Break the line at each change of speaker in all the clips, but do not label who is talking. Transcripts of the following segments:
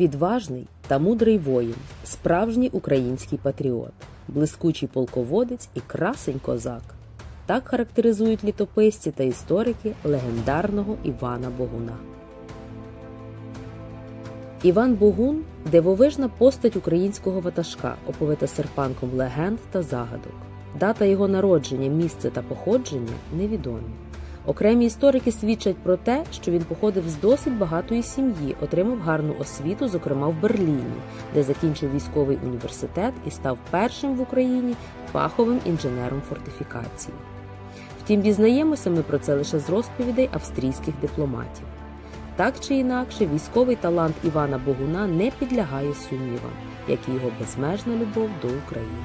відважний та мудрий воїн, справжній український патріот, блискучий полководець і красень козак. Так характеризують літописці та історики легендарного Івана Богуна. Іван Богун дивовижна постать українського ватажка, оповита серпанком легенд та загадок. Дата його народження, місце та походження невідомі. Окремі історики свідчать про те, що він походив з досить багатої сім'ї, отримав гарну освіту, зокрема в Берліні, де закінчив військовий університет і став першим в Україні фаховим інженером фортифікації. Втім, дізнаємося ми про це лише з розповідей австрійських дипломатів. Так чи інакше, військовий талант Івана Богуна не підлягає сумнівам, як і його безмежна любов до України.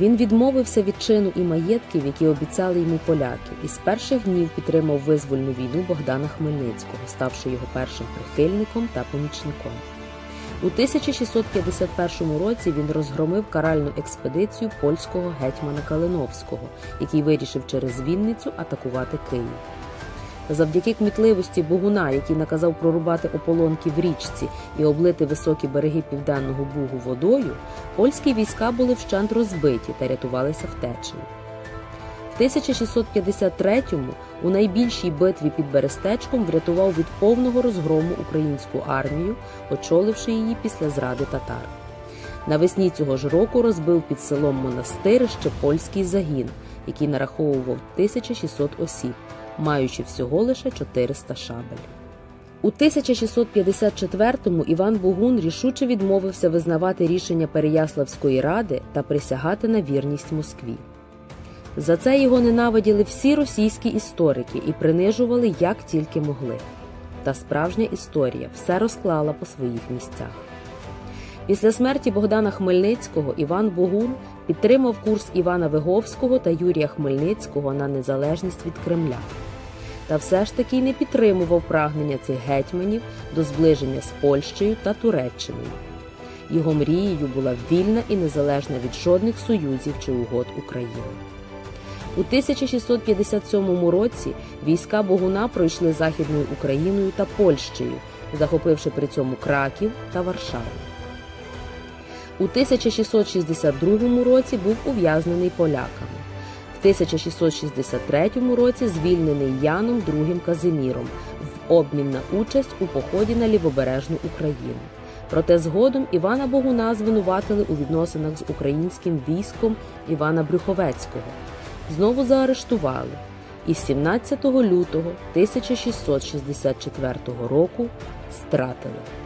Він відмовився від чину і маєтків, які обіцяли йому поляки, і з перших днів підтримав визвольну війну Богдана Хмельницького, ставши його першим прихильником та помічником. У 1651 році він розгромив каральну експедицію польського гетьмана Калиновського, який вирішив через Вінницю атакувати Київ. Завдяки кмітливості Богуна, який наказав прорубати ополонки в річці і облити високі береги південного бугу водою, польські війська були вщент розбиті та рятувалися втечею. В 1653-му у найбільшій битві під Берестечком врятував від повного розгрому українську армію, очоливши її після зради татар. Навесні цього ж року розбив під селом Монастирище польський загін, який нараховував 1600 осіб маючи всього лише 400 шабель. У 1654-му Іван Богун рішуче відмовився визнавати рішення Переяславської ради та присягати на вірність Москві. За це його ненавиділи всі російські історики і принижували як тільки могли. Та справжня історія все розклала по своїх місцях. Після смерті Богдана Хмельницького Іван Богун підтримав курс Івана Виговського та Юрія Хмельницького на незалежність від Кремля. Та все ж таки не підтримував прагнення цих гетьманів до зближення з Польщею та Туреччиною. Його мрією була вільна і незалежна від жодних союзів чи угод України. У 1657 році війська Богуна пройшли Західною Україною та Польщею, захопивши при цьому Краків та Варшаву. У 1662 році був ув'язнений поляками. В 1663 році звільнений Яном II Казиміром в обмін на участь у поході на лівобережну Україну. Проте згодом Івана Богуна звинуватили у відносинах з українським військом Івана Брюховецького. Знову заарештували і 17 лютого 1664 року стратили.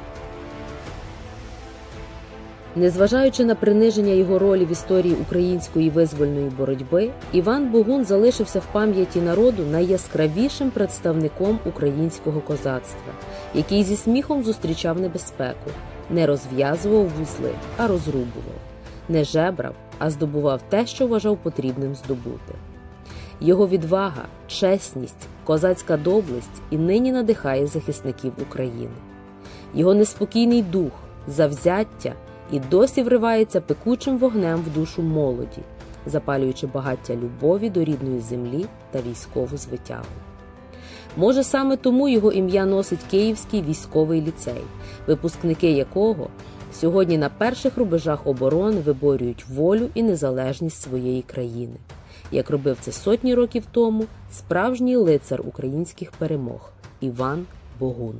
Незважаючи на приниження його ролі в історії української визвольної боротьби, Іван Богун залишився в пам'яті народу найяскравішим представником українського козацтва, який зі сміхом зустрічав небезпеку, не розв'язував вузли, а розрубував, не жебрав, а здобував те, що вважав потрібним здобути. Його відвага, чесність, козацька доблесть і нині надихає захисників України. Його неспокійний дух, завзяття і досі вривається пекучим вогнем в душу молоді, запалюючи багаття любові до рідної землі та військову звитягу. Може, саме тому його ім'я носить Київський військовий ліцей, випускники якого сьогодні на перших рубежах оборони виборюють волю і незалежність своєї країни, як робив це сотні років тому справжній лицар українських перемог Іван Богун.